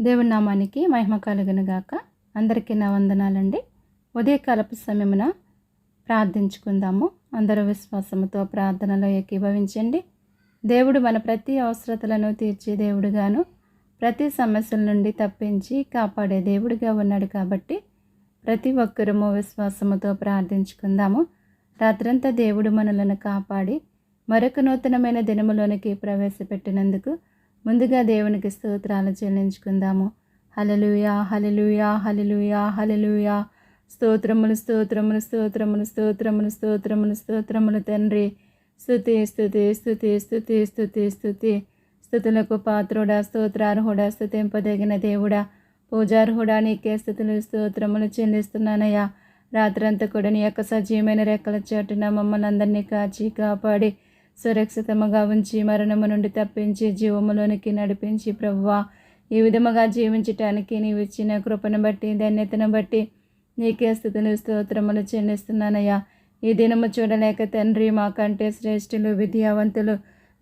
దేవుని నామానికి మహిమ కలుగునుగాక అందరికీ నా వందనాలండి. ఉదయకాలపు సమయమున ప్రార్థించుకుందాము. అందరూ విశ్వాసముతో ప్రార్థనలో ఏకీభవించండి. దేవుడు మన ప్రతి అవసరతలను తీర్చే దేవుడుగాను ప్రతి సమస్యల నుండి తప్పించి కాపాడే దేవుడిగా ఉన్నాడు కాబట్టి ప్రతి ఒక్కరము విశ్వాసముతో ప్రార్థించుకుందాము. రాత్రంతా దేవుడు మనలను కాపాడి మరొక నూతనమైన దినములోనికి ప్రవేశపెట్టినందుకు ముందుగా దేవునికి స్తోత్రాలు చెల్లించుకుందాము. హలలుయా హలలుయా హలలుయా హలలుయా స్తోత్రములు స్తోత్రములు స్తోత్రములు స్తోత్రములు స్తోత్రములు స్తోత్రములు తండ్రి. స్థుతి స్థుతి స్థుతి స్థుతి స్థుతి స్థుతి స్థుతులకు పాత్రుడా స్తోత్రార్హుడా స్థుతింపదగిన దేవుడా. పూజార్హుడా నీకే స్థుతులు స్తోత్రములు చెల్లిస్తున్నానయ్యా. రాత్రంతా కూడా నీ యొక్క సజీవమైన రెక్కల చాటున మమ్మల్ని అందరినీ కాచి కాపాడి సురక్షితముగా ఉంచి మరణము నుండి తప్పించి జీవములోనికి నడిపించి ప్రవ్వా ఈ విధముగా జీవించటానికి నీవు ఇచ్చిన కృపను బట్టి ధన్యతను బట్టి నీకే స్థుతులు స్తోత్రములు చెల్లిస్తున్నానయ్యా. ఈ దినము చూడలేక తండ్రి మాకంటే శ్రేష్ఠులు విద్యావంతులు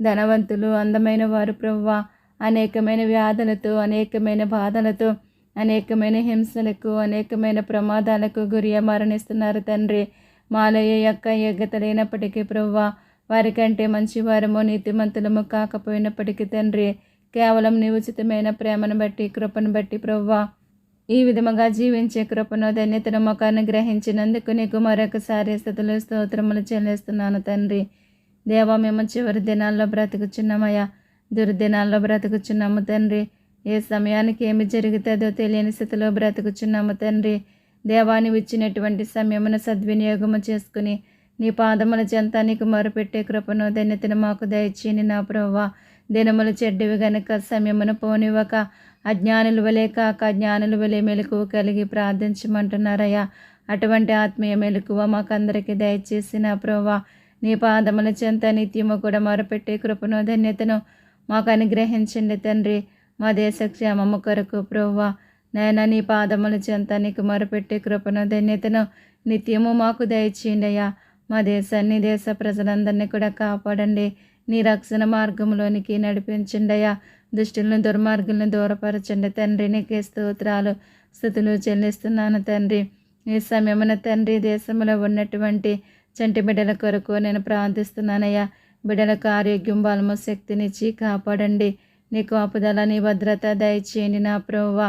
ధనవంతులు అందమైన వారు ప్రవ్వా అనేకమైన వ్యాధులతో అనేకమైన బాధలతో అనేకమైన హింసలకు అనేకమైన ప్రమాదాలకు గురి మరణిస్తున్నారు తండ్రి. మాలయ్య యొక్క ఎగ్గత లేనప్పటికీ ప్రవ్వా వారికంటే మంచివారము నీతిమంతులము కాకపోయినప్పటికీ తండ్రి కేవలం నీ ఉచితమైన ప్రేమను బట్టి కృపను బట్టి ప్రవ్వా. ఈ విధముగా జీవించే కృపను ధన్యతను మొఖాన్ని గ్రహించినందుకు నీకు మరొకసారి స్థుతులు స్తోత్రములు చెల్లిస్తున్నాను తండ్రి. దేవా మేము చివరి దినాల్లో బ్రతుకుచున్నామయ్యా. దుర్దినాల్లో బ్రతుకుచున్నాము తండ్రి. ఏ సమయానికి ఏమి జరుగుతుందో తెలియని స్థితిలో బ్రతుకుచున్నాము తండ్రి. దేవాని ఇచ్చినటువంటి సమయమును సద్వినియోగము చేసుకుని నీ పాదముల చెంత నీకు మరుపెట్టే కృపను ధన్యతను మాకు దయచేయని నా ప్రవ్వ. దినములు చెడ్డవి గనక సమయమును పోనివ్వక అజ్ఞానులు వలే కాక జ్ఞానులు వలె మెలకువ కలిగి ప్రార్థించమంటున్నారయ్యా. అటువంటి ఆత్మీయ మెలకువ మాకందరికీ దయచేసి నా ప్రవ్వ. నీ పాదముల చెంత నిత్యము కూడా మరపెట్టే కృపను ధన్యతను మాకు అనుగ్రహించండి తండ్రి. మా దేశ క్షేమము కొరకు ప్రవ్వ నైనా నీ పాదముల చెంత నీకు మొరపెట్టే కృపను ధన్యతను నిత్యము మాకు దయచేయండి అయ్యా. మా దేశాన్ని దేశ ప్రజలందరినీ కూడా కాపాడండి. నీ రక్షణ మార్గంలోనికి నడిపించండి అయ్యా. దుష్టులను దుర్మార్గులను దూరపరచండి తండ్రి. నీకే స్తోత్రాలు స్థుతులు చెల్లిస్తున్నాను తండ్రి. ఈ సమయమున తండ్రి దేశంలో ఉన్నటువంటి చంటి బిడ్డల కొరకు నేను ప్రార్థిస్తున్నానయ్యా బిడ్డలకు ఆరోగ్యం బలము శక్తినిచ్చి కాపాడండి. నీకు ఆపుదల నీ భద్రత దయచేయండి నా ప్రభువ.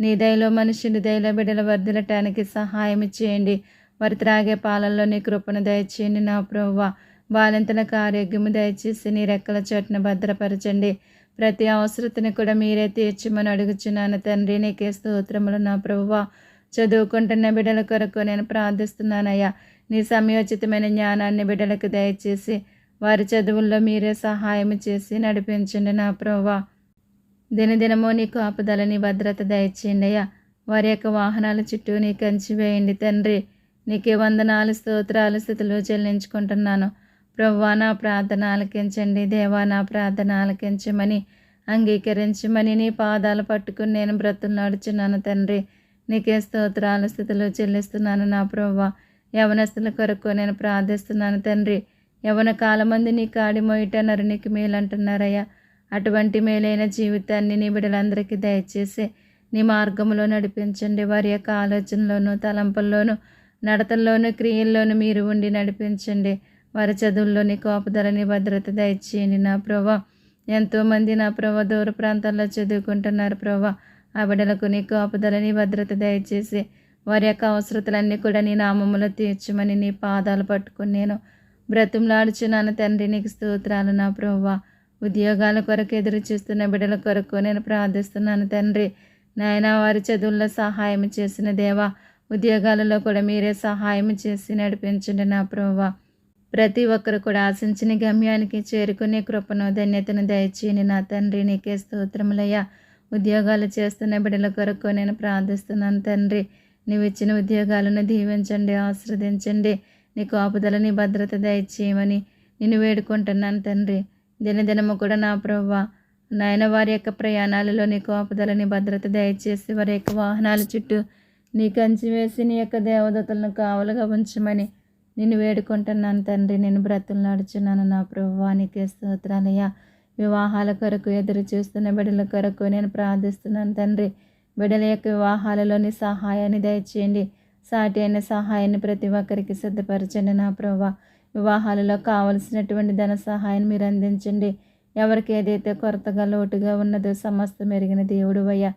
నీ దయలో మనుషుని దయలో బిడ్డలు వర్దిలటానికి సహాయం చేయండి. వారి త్రాగే పాలల్లో నీ కృపను దయచేయండి నా ప్రభువ బాలింతలకు ఆరోగ్యము దయచేసి నీ రెక్కల చోటును భద్రపరచండి. ప్రతి అవసరతను కూడా మీరే తీర్చమని అడుగుచున్నాను తండ్రి నీకే స్తోత్రములు నా ప్రభువ చదువుకుంటున్న బిడ్డల కొరకు నేను ప్రార్థిస్తున్నానయ్యా. నీ సమయోచితమైన జ్ఞానాన్ని బిడ్డలకు దయచేసి వారి చదువుల్లో మీరే సహాయం చేసి నడిపించండి నా ప్రభువ దినదినము నీ కాపుదలని భద్రత దయచేయండి అయ్యా. వారి యొక్క వాహనాల చుట్టూ నీ కంచి వేయండి తండ్రి. నీకే వందనాలు స్తోత్రాలు స్థితులు చెల్లించుకుంటున్నాను. ప్రవ్వా నా ప్రార్థన ఆలకించండి. దేవా నా ప్రార్థన ఆలకించమని అంగీకరించమని నీ పాదాలు పట్టుకుని నేను బ్రతులు నడుచున్నాను తండ్రి. నీకే స్తోత్రాలు స్థితిలో చెల్లిస్తున్నాను నా ప్రవ్వా. యవనస్తుల కొరకు నేను ప్రార్థిస్తున్నాను తండ్రి. యవన కాలమంది నీ కాడి మోయిట నరునికి మేలంటున్నారయ్యా. అటువంటి మేలైన జీవితాన్ని నీ బిడ్డలందరికీ దయచేసి నీ మార్గంలో నడిపించండి. వారి యొక్క ఆలోచనలోనూ తలంపుల్లోనూ నడతల్లోనూ క్రియల్లోనూ మీరు ఉండి నడిపించండి. వారి చదువుల్లోని కోపదలని భద్రత దయచేయండి. నా ప్రభా ఎంతోమంది నా ప్రభా దూర ప్రాంతాల్లో చదువుకుంటున్నారు ప్రభా. ఆ బిడ్డలకు నీ కోపదలని భద్రత దయచేసి వారి యొక్క అవసరతలన్నీ కూడా నీ నామములో తీర్చమని నీ పాదాలు పట్టుకుని నేను బ్రతుములాడుచున్నాను. తండ్రి నీకు స్తోత్రాలు నా ప్రభా. ఉద్యోగాల కొరకు ఎదురు చూస్తున్న బిడ్డల కొరకు నేను ప్రార్థిస్తున్నాను. తండ్రి నాయన వారి చదువుల్లో సహాయం చేసిన దేవా ఉద్యోగాలలో కూడా మీరే సహాయం చేసి నడిపించండి నా ప్రభా. ప్రతి ఒక్కరు కూడా ఆశించిన గమ్యానికి చేరుకునే కృపను ధన్యతను దయచేయని నా తండ్రి. నీకే స్తోత్రములయ్యా. ఉద్యోగాలు చేస్తున్న బిడ్డల కొరకు నేను ప్రార్థిస్తున్నాను తండ్రి. నీవు ఇచ్చిన ఉద్యోగాలను దీవించండి ఆశ్రదించండి నీ ఆపుదలని భద్రత దయచేయమని నేను వేడుకుంటున్నాను తండ్రి. దినదినము కూడా నా ప్రవ్వ నాయన వారి యొక్క ప్రయాణాలలో నీ ఆపుదలని భద్రత దయచేసి వారి యొక్క వాహనాల చుట్టూ నీ కంచి వేసి నీ యొక్క దేవదతలను కావలుగా ఉంచమని నిన్ను వేడుకుంటున్నాను తండ్రి. నేను బ్రతులు నడుచున్నాను. నా ప్రభువానికి స్తోత్రాలయ్యా. వివాహాల కొరకు ఎదురు చూస్తున్న బిడ్డల కొరకు నేను ప్రార్థిస్తున్నాను తండ్రి. బిడ్డల యొక్క వివాహాలలోని సహాయాన్ని దయచేయండి. సాటి అయిన సహాయాన్ని ప్రతి ఒక్కరికి సిద్ధపరచండి నా ప్రభా వివాహాలలో కావలసినటువంటి ధన సహాయం మీరు అందించండి. ఎవరికి ఏదైతే కొరతగా లోటుగా ఉన్నదో సమస్త మెరిగిన దేవుడు అయ్యా.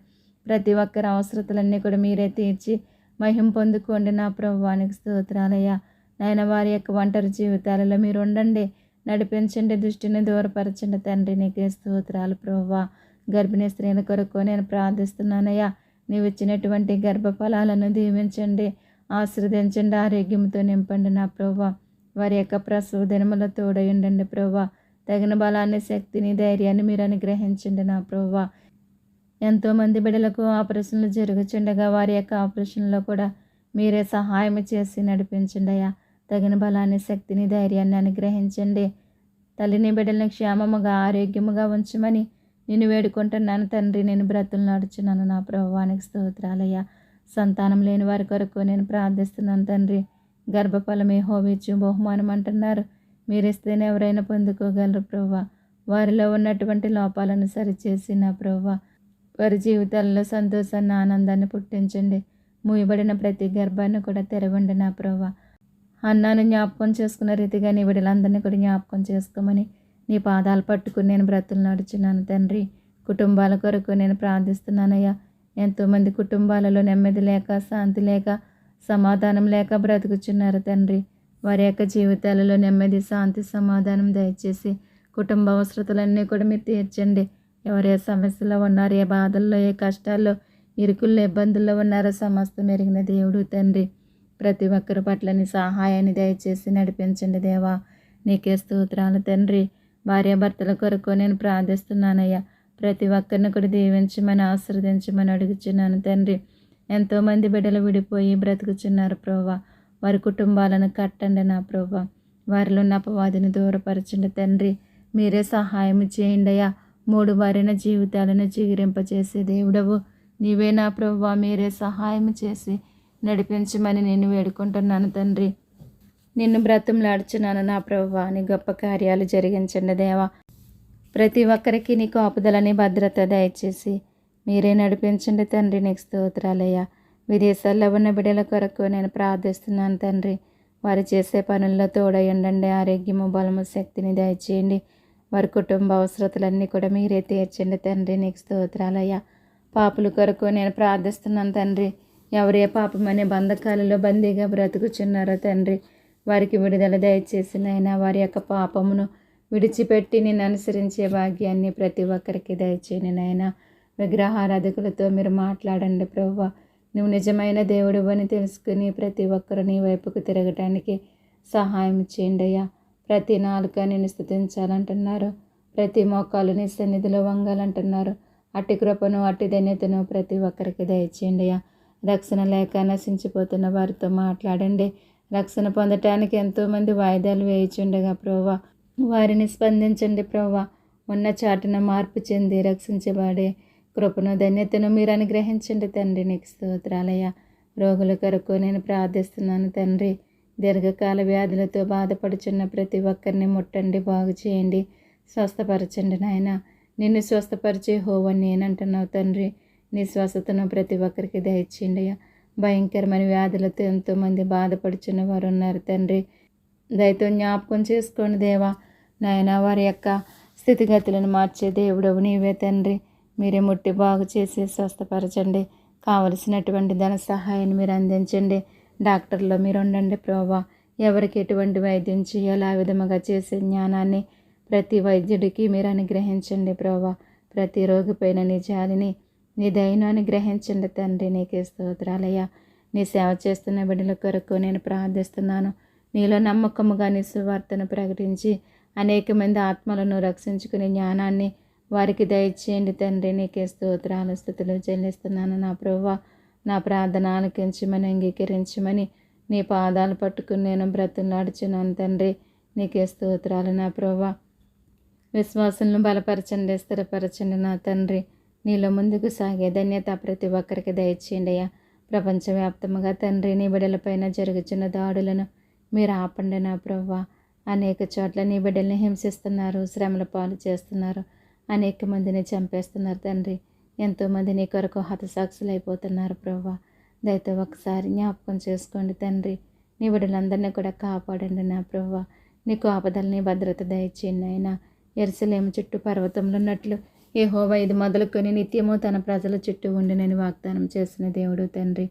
ప్రతి ఒక్కరి అవసరతలన్నీ కూడా మీరే తీర్చి మహిం పొందుకోండి. నా ప్రభువానికి స్తోత్రాలయ్యా. నాయన వారి యొక్క ఒంటరి జీవితాలలో మీరు ఉండండి. నడిపించండి. దృష్టిని దూరపరచండి. తండ్రి నీకే స్తోత్రాలు ప్రభువా. గర్భిణీ స్త్రీల కొరకు నేను ప్రార్థిస్తున్నానయ్యా. నీవు ఇచ్చినటువంటి గర్భఫలాలను దీవించండి. ఆశ్రదించండి ఆరోగ్యంతో నింపండి నా ప్రభా వారి యొక్క ప్రసవ దినముల తోడయుండండి ప్రభా తగిన బలాన్ని శక్తిని ధైర్యాన్ని మీరు అనుగ్రహించండి నా ప్రభా ఎంతోమంది బిడ్డలకు ఆపరేషన్లు జరుగుచుండగా వారి యొక్క ఆపరేషన్లో కూడా మీరే సహాయం చేసి నడిపించండి అయ్యా. తగిన బలాన్ని శక్తిని ధైర్యాన్ని అనుగ్రహించండి. తల్లిని బిడ్డలను క్షేమముగా ఆరోగ్యముగా ఉంచమని నేను వేడుకుంటున్నాను. తండ్రి నేను బ్రతులు నడుచున్నాను. నా ప్రభువానికి స్తోత్రాలయ్యా. సంతానం లేని వారి కొరకు నేను ప్రార్థిస్తున్నాను తండ్రి. గర్భఫలమే హోవిచ్చు బహుమానం అంటున్నారు. మీరిస్తేనే ఎవరైనా పొందుకోగలరు ప్రవ్వ వారిలో ఉన్నటువంటి లోపాలను సరిచేసి నా ప్రవ్వ వారి జీవితాల్లో సంతోషాన్ని ఆనందాన్ని పుట్టించండి. మూయబడిన ప్రతి గర్భాన్ని కూడా తెరవండి నా ప్రభా. అన్నాను జ్ఞాపకం చేసుకున్న రీతిగా నీ బిడ్డలందరినీ కూడా జ్ఞాపకం చేసుకోమని నీ పాదాలు పట్టుకుని నేను బ్రతులు నడుచున్నాను తండ్రి. కుటుంబాల కొరకు నేను ప్రార్థిస్తున్నానయ్యా. ఎంతోమంది కుటుంబాలలో నెమ్మది లేక శాంతి లేక సమాధానం లేక బ్రతుకుచున్నారు తండ్రి. వారి యొక్క జీవితాలలో నెమ్మది శాంతి సమాధానం దయచేసి కుటుంబ అవసరతలన్నీ కూడా మీరు తీర్చండి. ఎవరు ఏ సమస్యలో ఉన్నారు ఏ బాధల్లో ఏ కష్టాల్లో ఇరుకుల్లో ఇబ్బందుల్లో ఉన్నారో సమస్తం మెరిగిన దేవుడు తండ్రి. ప్రతి ఒక్కరి పట్లని సహాయాన్ని దయచేసి నడిపించండి దేవా. నీకే స్తోత్రాలు తండ్రి. భార్యాభర్తల కొరకు నేను ప్రార్థిస్తున్నానయ్యా. ప్రతి ఒక్కరిని కూడా దీవించమని ఆశీర్వదించమని అడుగుచున్నాను తండ్రి. ఎంతోమంది బిడ్డలు విడిపోయి బ్రతుకుచున్నారు ప్రోవా వారి కుటుంబాలను కట్టండి నా ప్రోవా వారిలో ఉన్న అపవాదిని దూరపరచండి తండ్రి. మీరే సహాయం చేయండి అయ్యా. మూడు వారిన జీవితాలను చిగిరింపచేసే దేవుడవు. నీవే నా ప్రభువ మీరే సహాయం చేసి నడిపించమని నేను వేడుకుంటున్నాను తండ్రి. నిన్ను బ్రతంలాడుచున్నాను నా ప్రభా నీ గొప్ప కార్యాలు జరిగించండి దేవా. ప్రతి ఒక్కరికి నీకు ఆపుదలని భద్రత దయచేసి మీరే నడిపించండి తండ్రి నీకు స్తోత్రాలయ్యా. విదేశాల్లో ఉన్న బిడ్డల కొరకు నేను ప్రార్థిస్తున్నాను తండ్రి. వారు చేసే పనుల్లో తోడయండి ఆరోగ్యము బలము శక్తిని దయచేయండి. వారి కుటుంబ అవసరతలన్నీ కూడా మీరే తీర్చండి తండ్రి. నీకు స్తోత్రాలయ్యా. పాపులు కొరకు నేను ప్రార్థిస్తున్నాను తండ్రి. ఎవరే పాపమనే బంధకాలలో బందీగా బ్రతుకుచున్నారో తండ్రి. వారికి విడుదల దయచేసి నైనా వారి యొక్క పాపమును విడిచిపెట్టి నేను అనుసరించే భాగ్యాన్ని ప్రతి ఒక్కరికి దయచేయని నైనా విగ్రహారాధకులతో మీరు మాట్లాడండి ప్రభు నువ్వు నిజమైన దేవుడు అని తెలుసుకుని ప్రతి ఒక్కరు నీ వైపుకు తిరగటానికి సహాయం చేయండి అయ్యా. ప్రతి నాలుక నేను స్థుతించాలంటున్నారు. ప్రతి మోకాలు నీ సన్నిధిలో వంగాలంటున్నారు. అట్టి కృపను అట్టి ధన్యతను ప్రతి ఒక్కరికి దయచేయండి రక్షణ లేక నశించిపోతున్న వారితో మాట్లాడండి. రక్షణ పొందటానికి ఎంతోమంది వాయిదాలు వేయిచుండగా ప్రోవా వారిని స్పందించండి ప్రోవా ఉన్న చాటున మార్పు చెంది రక్షించబడే కృపను ధన్యతను మీరు అనుగ్రహించండి తండ్రి. నీకు స్తోత్రాలయ్య. రోగుల కొరకు నేను ప్రార్థిస్తున్నాను తండ్రి. దీర్ఘకాల వ్యాధులతో బాధపడుచున్న ప్రతి ఒక్కరిని ముట్టండి బాగు చేయండి. స్వస్థపరచండి నాయన. నిన్ను స్వస్థపరిచే హోవని నేనంటున్నావు తండ్రి. నీ స్వస్థతను ప్రతి ఒక్కరికి దయచేయండి అయ్యా. భయంకరమైన వ్యాధులతో ఎంతోమంది బాధపడుచున్న వారు ఉన్నారు తండ్రి. దయతో జ్ఞాపకం చేసుకోండి దేవా. నాయన వారి యొక్క స్థితిగతులను మార్చే దేవుడవు నీవే తండ్రి. మీరే ముట్టి బాగు చేసి స్వస్థపరచండి. కావలసినటువంటి ధన సహాయాన్ని మీరు అందించండి. డాక్టర్లో మీరు ఉండండి ప్రభా. ఎవరికి ఎటువంటి వైద్యం చేయాలో ఆ విధముగా చేసే జ్ఞానాన్ని ప్రతి వైద్యుడికి మీరు అనుగ్రహించండి ప్రభా. ప్రతి రోగిపైన నీ జాలిని నీ దయను అనుగ్రహించండి తండ్రి. నీకే స్తోత్రాలయ్యా. నీ సేవ చేస్తున్న బిడ్డల కొరకు నేను ప్రార్థిస్తున్నాను. నీలో నమ్మకముగా నీ సువార్తను ప్రకటించి అనేక మంది ఆత్మలను రక్షించుకునే జ్ఞానాన్ని వారికి దయచేయండి తండ్రి. నీకే స్తోత్రాలు స్థుతులు చెల్లిస్తున్నాను నా ప్రభు. నా ప్రార్థన ఆలకించమని అంగీకరించమని నీ పాదాలు పట్టుకుని నేను బ్రతులాడుచున్నాను తండ్రి. నీకే స్తోత్రాలు నా ప్రభా. విశ్వాసంను బలపరచండి స్థిరపరచండి నా తండ్రి. నీలో ముందుకు సాగే ధన్యత ప్రతి ఒక్కరికి దయచేయండి అయ్యా. ప్రపంచవ్యాప్తంగా తండ్రి నీ బిడ్డలపైన జరుగుతున్న దాడులను మీరు ఆపండి నా ప్రవ్వ అనేక చోట్ల నీ బిడ్డల్ని హింసిస్తున్నారు శ్రమల పాలు చేస్తున్నారు అనేక మందిని చంపేస్తున్నారు తండ్రి. ఎంతోమంది నీ కొరకు హతసాక్షులు అయిపోతున్నారు ప్రభా దయతో ఒకసారి జ్ఞాపకం చేసుకోండి తండ్రి. నీ బిడ్డలందరినీ కూడా కాపాడండి నా ప్రభా నీకు ఆపదల్ని భద్రత దయచేయండి ఆయన ఎరుసలేము చుట్టూ పర్వతంలో ఉన్నట్లు ఏ హోవా ఇది మొదలుకొని నిత్యము తన ప్రజల చుట్టూ ఉండి నేను వాగ్దానం చేసిన దేవుడు తండ్రి.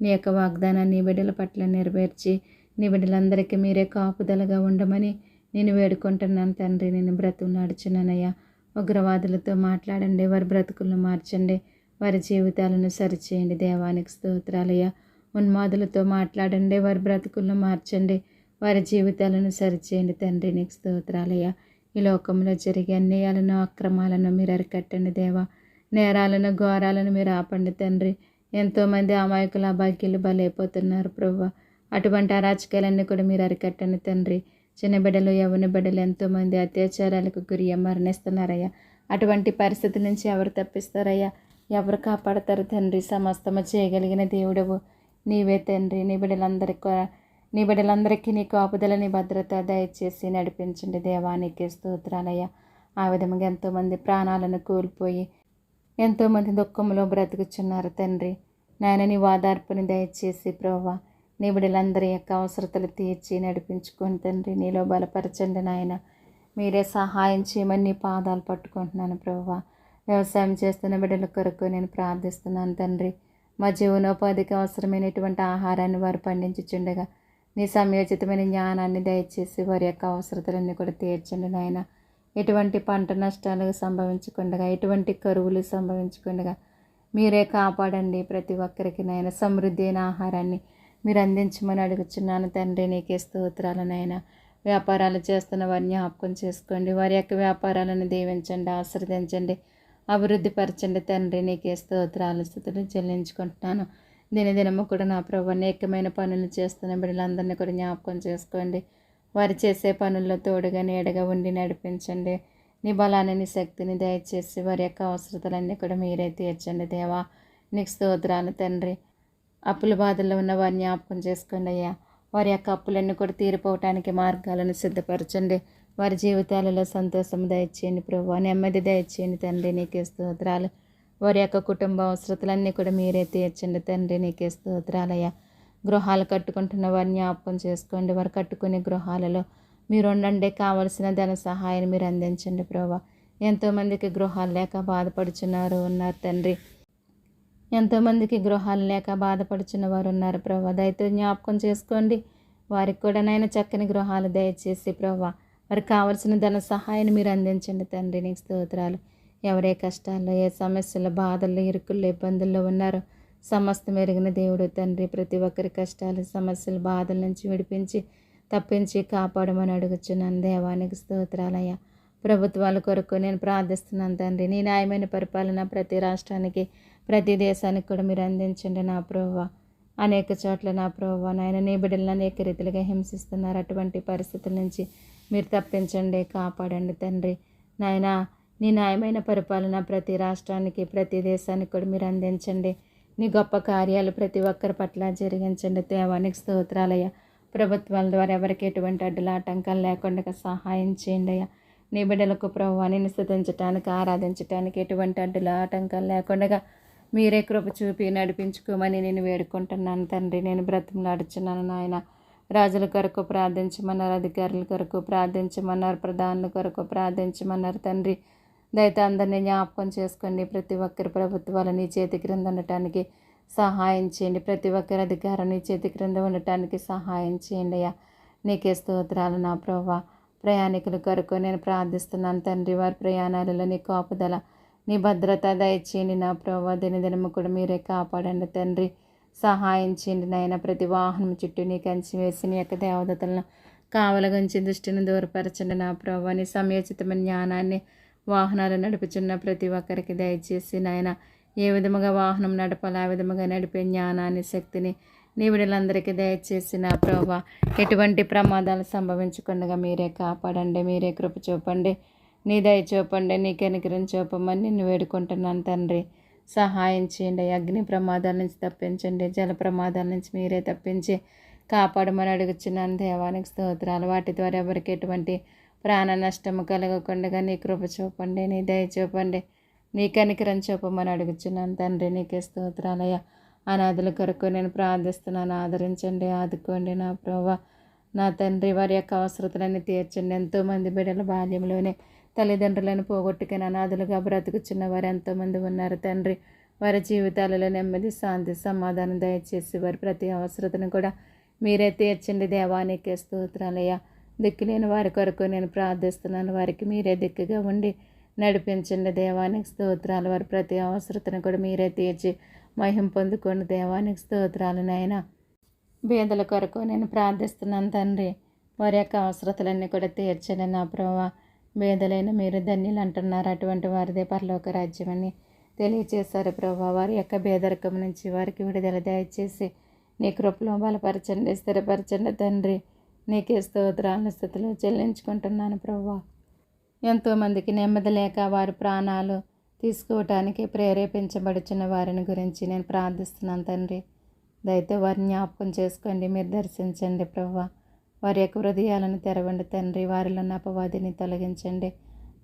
నీ యొక్క వాగ్దానాన్ని నీ బిడ్డల పట్ల నెరవేర్చి నీ బిడ్డలందరికీ మీరే కాపుదలగా ఉండమని నేను వేడుకుంటున్నాను తండ్రి. నేను బ్రతుకు నడుచున్నానయ్యా ఉగ్రవాదులతో మాట్లాడండి వారి బ్రతుకులను మార్చండి వారి జీవితాలను సరిచేయండి. దేవానికి స్తోత్రాలయ్యా. ఉన్మాదులతో మాట్లాడండి వారి బ్రతుకులను మార్చండి వారి జీవితాలను సరిచేయండి. తండ్రి నీకు స్తోత్రాలయ్యా. ఈ లోకంలో జరిగే అన్యాయాలను అక్రమాలను మీరు అరికట్టండి దేవా. నేరాలను ఘోరాలను మీరు ఆపండి తండ్రి. ఎంతోమంది అమాయకుల అభాగ్యులు బలైపోతున్నారు ప్రభు. అటువంటి అరాచకాలన్నీ కూడా మీరు అరికట్టండి తండ్రి. చిన్న బిడ్డలు యవన బిడ్డలు ఎంతోమంది అత్యాచారాలకు గురి మరణిస్తున్నారయ్యా. అటువంటి పరిస్థితి నుంచి ఎవరు తప్పిస్తారయ్యా? ఎవరు కాపాడతారు తండ్రి? సమస్తము చేయగలిగిన దేవుడవు నీవే తండ్రి. నీ బిడ్డలందరికీ నీ బిడ్డలందరికీ నీ కాపుదల నీ భద్రత దయచేసి నడిపించండి దేవానికి స్తోత్రాలయ్యా. ఆ విధంగా ఎంతోమంది ప్రాణాలను కోల్పోయి ఎంతోమంది దుఃఖంలో బ్రతుకుచున్నారు తండ్రి. నాయన నీ వాదార్పుని దయచేసి ప్రోవా నీ బిడ్డలందరి యొక్క అవసరతలు తీర్చి నడిపించుకొని తండ్రి నీలో బలపరచండి నాయన. మీరే సహాయం చేయమని నీ పాదాలు పట్టుకుంటున్నాను ప్రభావ. వ్యవసాయం చేస్తున్న బిడ్డల కొరకు నేను ప్రార్థిస్తున్నాను తండ్రి. మా జీవనోపాధికి అవసరమైనటువంటి ఆహారాన్ని వారు పండించుచుండగా నీ సమయోచితమైన జ్ఞానాన్ని దయచేసి వారి యొక్క అవసరతలన్నీ కూడా తీర్చండి నాయన. ఎటువంటి పంట నష్టాలు సంభవించకుండా ఎటువంటి కరువులు సంభవించకుండా మీరే కాపాడండి ప్రతి ఒక్కరికి నాయన. సమృద్ధి అయిన ఆహారాన్ని మీరు అందించమని అడుగుచున్నాను తండ్రి నీకే స్తోత్రాలనైనా వ్యాపారాలు చేస్తున్న వారిని జ్ఞాపకం చేసుకోండి. వారి యొక్క వ్యాపారాలను దీవించండి ఆశ్రదించండి అభివృద్ధి పరచండి తండ్రి నీకే స్తోత్రాలు స్థుతులు చెల్లించుకుంటున్నాను. దినదినము కూడా నా ప్రభు అనేకమైన పనులు చేస్తున్న బిడ్డలందరినీ కూడా జ్ఞాపకం చేసుకోండి. వారు చేసే పనుల్లో తోడుగా నీడగా ఉండి నడిపించండి. నీ బలాన్ని నీ శక్తిని దయచేసి వారి యొక్క అవసరతలన్నీ కూడా మీరే తీర్చండి దేవా. నీకు స్తోత్రాలు తండ్రి. అప్పుల బాధల్లో ఉన్న వారిని జ్ఞాపకం చేసుకోండి అయ్యా. వారి యొక్క అప్పులన్నీ కూడా తీరిపోవటానికి మార్గాలను సిద్ధపరచండి. వారి జీవితాలలో సంతోషం దయచేయండి ప్రభు. నెమ్మది దయచేయండి తండ్రి నీకే స్తోత్రాలు. వారి యొక్క కుటుంబ అవసరతలన్నీ కూడా మీరే తీర్చండి తండ్రి నీకే స్తోత్రాలయ్యా గృహాలు కట్టుకుంటున్న వారిని జ్ఞాపకం చేసుకోండి. వారు కట్టుకునే గృహాలలో మీరు ఉండండి. కావలసిన ధన సహాయాన్ని మీరు అందించండి ప్రభా. ఎంతోమందికి గృహాలు లేక బాధపడుచున్నారు ఉన్నారు తండ్రి. ఎంతోమందికి గృహాలు లేక బాధపడుచున్న వారు ఉన్నారు ప్రభా. దయతో జ్ఞాపకం చేసుకోండి. వారికి కూడా నైనా చక్కని గృహాలు దయచేసి ప్రభా. వారికి కావలసిన ధన సహాయాన్ని మీరు అందించండి తండ్రి. నీకు స్తోత్రాలు. ఎవరే కష్టాల్లో ఏ సమస్యలు బాధల్లో ఇరుకుల్లో ఇబ్బందుల్లో ఉన్నారో సమస్తం ఎరిగిన దేవుడు తండ్రి. ప్రతి ఒక్కరి కష్టాలు సమస్యలు బాధల నుంచి విడిపించి తప్పించి కాపాడమని అడుగుచున్నాను. దేవానికి స్తోత్రాలయ్యా. ప్రభుత్వాల కొరకు నేను ప్రార్థిస్తున్నాను తండ్రి. నీ న్యాయమైన పరిపాలన ప్రతి రాష్ట్రానికి ప్రతి దేశానికి కూడా మీరు అందించండి నా ప్రోవా అనేక చోట్ల నా ప్రోవా నాయన నీ బిడ్డలను అనేక రీతిలుగా హింసిస్తున్నారు. అటువంటి పరిస్థితుల నుంచి మీరు తప్పించండి కాపాడండి తండ్రి. నాయన నీ న్యాయమైన పరిపాలన ప్రతి రాష్ట్రానికి ప్రతి దేశానికి కూడా మీరు అందించండి. నీ గొప్ప కార్యాలు ప్రతి ఒక్కరి పట్ల జరిగించండి. దేవానికి స్తోత్రాలయ్య ప్రభుత్వాల ద్వారా ఎవరికి ఎటువంటి అడ్డుల ఆటంకాలు లేకుండా సహాయం చేయండి అయ్యా. నీ బిడ్డలకు ప్రభువాన్ని స్థుతించడానికి ఆరాధించడానికి ఎటువంటి అడ్డుల ఆటంకాలు లేకుండా మీరే కృప చూపి నడిపించుకోమని నేను వేడుకుంటున్నాను తండ్రి. నేను బ్రతిమలాడుచున్నాను నాయన. రాజుల కొరకు ప్రార్థించమన్నారు అధికారుల కొరకు ప్రార్థించమన్నారు ప్రధానుల కొరకు ప్రార్థించమన్నారు తండ్రి. దయతో అందరినీ జ్ఞాపకం చేసుకోండి. ప్రతి ఒక్కరి ప్రభుత్వాలు నీ చేతి క్రింద ఉండటానికి సహాయం చేయండి. ప్రతి ఒక్కరి అధికారం నీ చేతి క్రింద ఉండటానికి సహాయం చేయండి అయ్యా. నీకే స్తోత్రాలు నా ప్రభా ప్రయాణికుల కొరకు నేను ప్రార్థిస్తున్నాను తండ్రి. వారి ప్రయాణాలలో నీ కాపుదల నీ భద్రత దయచేయండి నా ప్రభా దినదినము కూడా మీరే కాపాడండి తండ్రి. సహాయం చేయండి నాయన. ప్రతి వాహనం చుట్టూ నీ కంచి వేసి నీ యొక్క దేవదతలను కావలగించిన దృష్టిని దూరపరచండి. నా ప్రభా నీ సమయోచితమైన జ్ఞానాన్ని వాహనాలు నడుపుచున్న ప్రతి ఒక్కరికి దయచేసి నాయన. ఏ విధముగా వాహనం నడపాలి ఆ విధముగా నడిపే జ్ఞానాన్ని శక్తిని నీ విడులందరికీ దయచేసి నా ప్రభా ఎటువంటి ప్రమాదాలు సంభవించకుండా మీరే కాపాడండి. మీరే కృప చూపండి. నీ దయ చూపండి నీ కనికరం చూపమని నిన్ను వేడుకుంటున్నాను తండ్రి. సహాయం చేయండి అగ్ని ప్రమాదాల నుంచి తప్పించండి జల ప్రమాదాల నుంచి మీరే తప్పించి కాపాడమని అడుగుచున్నాను. దేవానికి స్తోత్రాలు. వాటి ద్వారా ఎవరికి ఎటువంటి ప్రాణ నష్టము కలగకుండా నీ కృప చూపండి నీ దయ చూపండి నీ కనికరం చూపమని అడుగుచున్నాను తండ్రి. నీకే స్తోత్రాలయ్యా అనాథుల కొరకు నేను ప్రార్థిస్తున్నాను. ఆదరించండి ఆదుకోండి నా ప్రభా నా తండ్రి. వారి యొక్క అవసరతలన్నీ తీర్చండి. ఎంతోమంది బిడ్డల బాల్యంలోనే తల్లిదండ్రులను పోగొట్టుకుని అనాథులుగా బ్రతుకుచున్న వారు ఎంతోమంది ఉన్నారు తండ్రి. వారి జీవితాలలో నెమ్మది శాంతి సమాధానం దయచేసి వారి ప్రతి అవసరతను కూడా మీరే తీర్చండి. దేవానికి స్తోత్రాలయ్యా. దిక్కులేని వారి కొరకు నేను ప్రార్థిస్తున్నాను. వారికి మీరే దిక్కుగా ఉండి నడిపించండి. దేవానికి స్తోత్రాలు. వారి ప్రతి అవసరతను కూడా మీరే తీర్చి మహిం పొందుకోండి. దేవానికి స్తోత్రాలు నాయన. బేదల కొరకు నేను ప్రార్థిస్తున్నాను తండ్రి. వారి యొక్క అవసరతలన్నీ కూడా తీర్చండి నా ప్రభావ బేదలైన మీరు ధన్యులు అంటున్నారు. అటువంటి వారిదే పరలోక రాజ్యమని తెలియచేశారు ప్రభా. వారి యొక్క బేదరికం నుంచి వారికి విడుదల దయచేసి నీ కృపలో బలపరచండి స్థిరపరచండి తండ్రి. నీకే స్తోత్రాలను స్థితిలో చెల్లించుకుంటున్నాను ప్రభా. ఎంతోమందికి నెమ్మది లేక వారి ప్రాణాలు తీసుకోవటానికి ప్రేరేపించబడుచున్న వారిని గురించి నేను ప్రార్థిస్తున్నాను తండ్రి. దయతో వారిని జ్ఞాపకం చేసుకోండి మీరు దర్శించండి ప్రభా. వారి యొక్క హృదయాలను తెరవండి తండ్రి. వారిలో ఉన్న అపవాదిని తొలగించండి.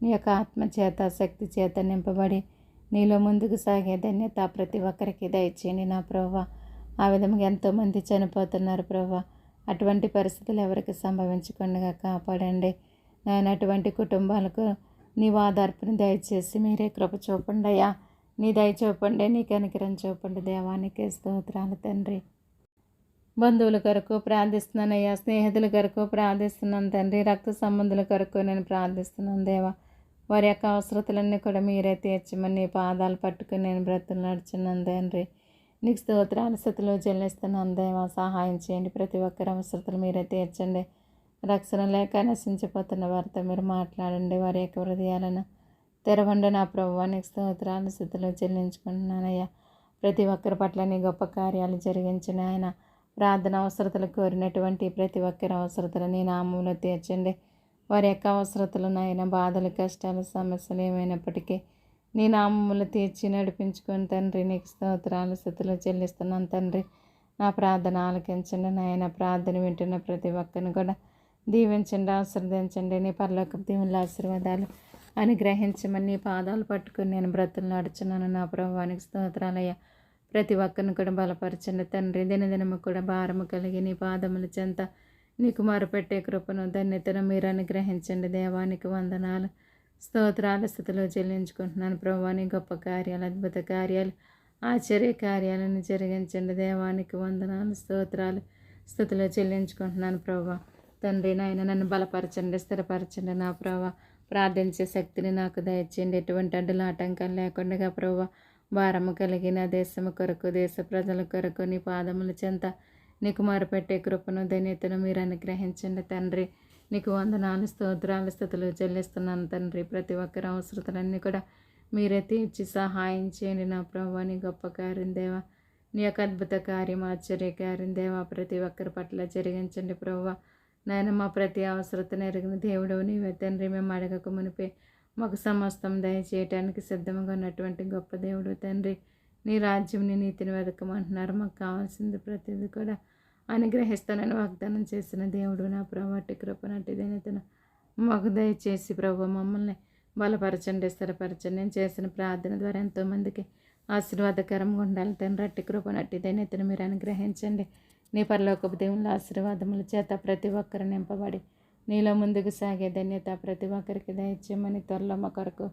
నీ యొక్క ఆత్మ చేత శక్తి చేత నింపబడి నీలో ముందుకు సాగే ధన్యత ప్రతి ఒక్కరికి దయచేయండి. నా ప్రభా ఆ విధంగా ఎంతోమంది చనిపోతున్నారు ప్రభా అటువంటి పరిస్థితులు ఎవరికి సంభవించకుండా కాపాడండి. నేను అటువంటి కుటుంబాలకు నీ వాదార్పుని దయచేసి మీరే కృప చూపండి అయ్యా. నీ దయ చూపండి నీ కనికరం చూపండి దేవానికి స్తోత్రాలు తండ్రి. బంధువుల కొరకు ప్రార్థిస్తున్నానయ్యా స్నేహితుల కొరకు ప్రార్థిస్తున్నాను తండ్రి రక్త సంబంధుల కొరకు నేను ప్రార్థిస్తున్నాను దేవా. వారి యొక్క అవసరతలన్నీ కూడా మీరే తీర్చమని నీ పాదాలు పట్టుకుని నేను బ్రతులు నడుచున్నాను తండ్రి. నీకు స్తోత్రాల స్థితిలో చెల్లిస్తున్నాను దేవా. సహాయం చేయండి ప్రతి ఒక్కరి అవసరతలు మీరే తీర్చండి. రక్షణ లేక నశించిపోతున్న వారితో మీరు మాట్లాడండి వారి యొక్క హృదయాలను తెరవండి. నా ప్రభువానికి స్తోత్రాల స్థితిలో చెల్లించుకుంటున్నానయ్యా. ప్రతి ఒక్కరి పట్ల నీ గొప్ప కార్యాలు జరిగించిన ఆయన ప్రార్థన అవసరతలు కోరినటువంటి ప్రతి ఒక్కరి అవసరతలు నీ నామంలో తీర్చండి. వారి యొక్క అవసరతలు నాయన బాధలు కష్టాలు సమస్యలు ఏమైనప్పటికీ నీ నామములు తీర్చి నడిపించుకొని తండ్రి నీకు స్తోత్రాల స్థితిలో చెల్లిస్తున్నాను తండ్రి. నా ప్రార్థన ఆలకించండి నాయన. ప్రార్థన వింటున్న ప్రతి ఒక్కరిని కూడా దీవించండి ఆశీర్వదించండి. నీ పర్లోక దేవుళ్ళ ఆశీర్వాదాలు అనుగ్రహించమని నీ పాదాలు పట్టుకుని నేను బ్రతులు నడుచున్నాను. నా ప్రభావానికి స్తోత్రాలయ్యా. ప్రతి ఒక్కరిని కూడా బలపరచండి. తండ్రి దినదినము కూడా భారము కలిగి నీ పాదముల చెంత నీకు మొరపెట్టే కృపను ధన్యతను మీరు అనుగ్రహించండి. దేవానికి వందనాలు. స్తోత్రాల స్థితిలో చెల్లించుకుంటున్నాను. ప్రభాని గొప్ప కార్యాలు అద్భుత కార్యాలు ఆశ్చర్య కార్యాలను జరిగించండి. దేవానికి వందనాలు స్తోత్రాలు స్థితిలో చెల్లించుకుంటున్నాను. ప్రభా తండ్రి నాయన నన్ను బలపరచండి స్థిరపరచండి నా ప్రభా. ప్రార్థించే శక్తిని నాకు దయచేయండి. ఎటువంటి అడ్డుల ఆటంకాలు లేకుండా ప్రభా భారము కలిగిన దేశము కొరకు దేశ ప్రజల కొరకు నీ పాదముల చెంత నీకు మొరపెట్టే కృపను ధన్యతను మీరు అనుగ్రహించండి తండ్రి. నీకు వందనాలు స్తోత్రాలు స్థుతులు చెల్లిస్తున్నాను తండ్రి. ప్రతి ఒక్కరి అవసరతలన్నీ కూడా మీరే తీర్చి సహాయం చేయండి నా ప్రభు నీ గొప్ప కార్యం దేవా నీ యొక్క అద్భుత కార్యం ఆశ్చర్య కార్యం దేవా ప్రతి ఒక్కరి పట్ల జరిగించండి ప్రభు. నాయన మా ప్రతి అవసరతను ఎరిగిన దేవుడు నీవే తండ్రి. మేము అడగక మునిపే మాకు సమస్తం దయచేయటానికి సిద్ధంగా ఉన్నటువంటి గొప్ప దేవుడు తండ్రి నీ రాజ్యంని నీతిని వెతకమంటున్నారు మాకు కావాల్సింది ప్రతిదీ కూడా అనుగ్రహిస్తానని వాగ్దానం చేసిన దేవుడు నా ప్రభాటి కృపనటి దినతను మాకు దయచేసి ప్రభు మమ్మల్ని బలపరచండి స్థిరపరచండి. నేను చేసిన ప్రార్థన ద్వారా ఎంతోమందికి ఆశీర్వాదకరంగా ఉండాలి తండ్రి. అట్టి కృపనట్టి దైనతను మీరు అనుగ్రహించండి. నీ పరలోకపు దేవుళ్ళ ఆశీర్వాదముల చేత ప్రతి ఒక్కరు నింపబడి నీలో ముందుకు సాగే ధన్యత ప్రతి ఒక్కరికి దయచేయమని త్వరలో మా కొరకు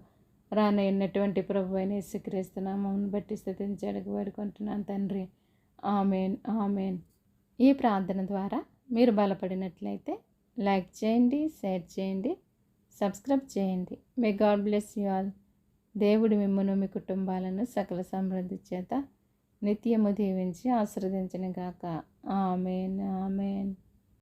రానయ్యున్నటువంటి ప్రభు అయిన యేసుక్రీస్తునామను బట్టి స్థితించి వేడుకుంటున్నాను తండ్రి. Amen amen. ఈ ప్రార్థన ద్వారా మీరు బలపడినట్లయితే లైక్ చేయండి షేర్ చేయండి సబ్స్క్రైబ్ చేయండి. May God bless you all. దేవుడు మిమ్మను మీ కుటుంబాలను సకల సమృద్ధి చేత నిత్యము దీవించి ఆశ్రదించిన గాక. Amen amen.